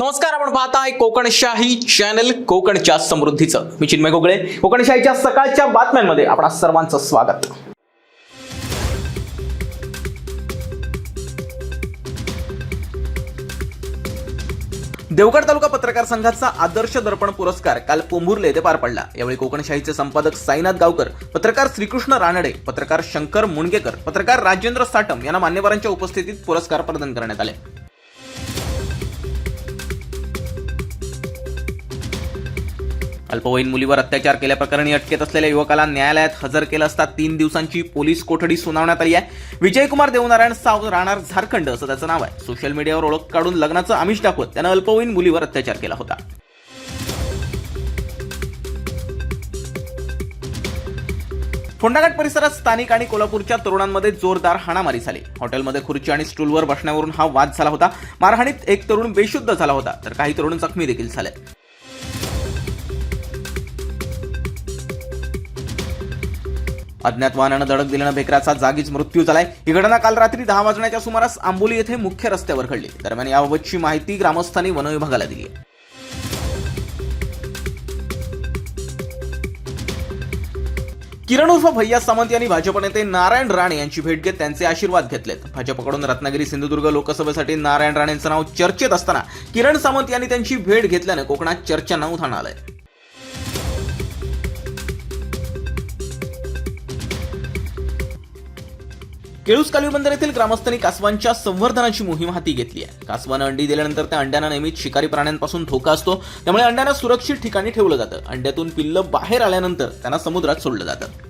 नमस्कार आपण पाहताय कोकणशाही चॅनल कोकणच्या समृद्धीचं. मी चिन्मय गोगळे. कोकणशाहीच्या सकाळच्या बातम्यांमध्ये आपणा सर्वांचं स्वागत. देवगड तालुका पत्रकार संघाचा आदर्श दर्पण पुरस्कार काल पोंभुर्ले येथे पार पडला. यावेळी कोकणशाहीचे संपादक साईनाथ गावकर पत्रकार श्रीकृष्ण रानडे पत्रकार शंकर मुणगेकर पत्रकार राजेंद्र साटम यांना मान्यवरांच्या उपस्थितीत पुरस्कार प्रदान करण्यात आले. अल्पवयीन मुलीवर अत्याचार केल्याप्रकरणी अटकेत असलेल्या युवकाला न्यायालयात हजर केलं असता तीन दिवसांची पोलीस कोठडी सुनावण्यात आली आहे. विजयकुमार देवनारायण साव राहणार झारखंड असं त्याचं नाव आहे. सोशल मीडियावर ओळख काढून लग्नाचं आमिष दाखवत त्यानं अल्पवयीन मुलीवर अत्याचार केला होता. फोंडाघाट परिसरात स्थानिक आणि कोल्हापूरच्या तरुणांमध्ये जोरदार हाणामारी झाली. हॉटेलमध्ये खुर्ची आणि स्टूलवर बसण्यावरून हा वाद झाला होता. मारहाणीत एक तरुण बेशुद्ध झाला होता तर काही तरुण जखमी देखील झाले. अज्ञात वाहनानं धडक दिल्यानं बेकराचा जागीच मृत्यू झालाय. ही घटना काल रात्री दहा वाजण्याच्या सुमारास आंबोली येथे मुख्य रस्त्यावर घडली. दरम्यान याबाबतची माहिती ग्रामस्थांनी वनविभागाला दिली आहे. किरण उर्फ भैया सामंत यांनी भाजप नेते नारायण राणे यांची भेट घेत त्यांचे आशीर्वाद घेतलेत. भाजपकडून रत्नागिरी सिंधुदुर्ग लोकसभेसाठी नारायण राणेंचं नाव चर्चेत असताना किरण सामंत यांनी त्यांची भेट घेतल्यानं कोकणात चर्चांना उधाण आलंय केळूस कालवी बंदर येथील ग्रामस्थांनी कासवांच्या संवर्धनाची मोहीम हाती घेतली आहे. कासवानं अंडी दिल्यानंतर त्या अंड्यांना नेहमीच शिकारी प्राण्यांपासून धोका असतो. त्यामुळे अंड्यांना सुरक्षित ठिकाणी ठेवलं जातं. अंड्यातून पिल्लं बाहेर आल्यानंतर त्यांना समुद्रात सोडलं जातं.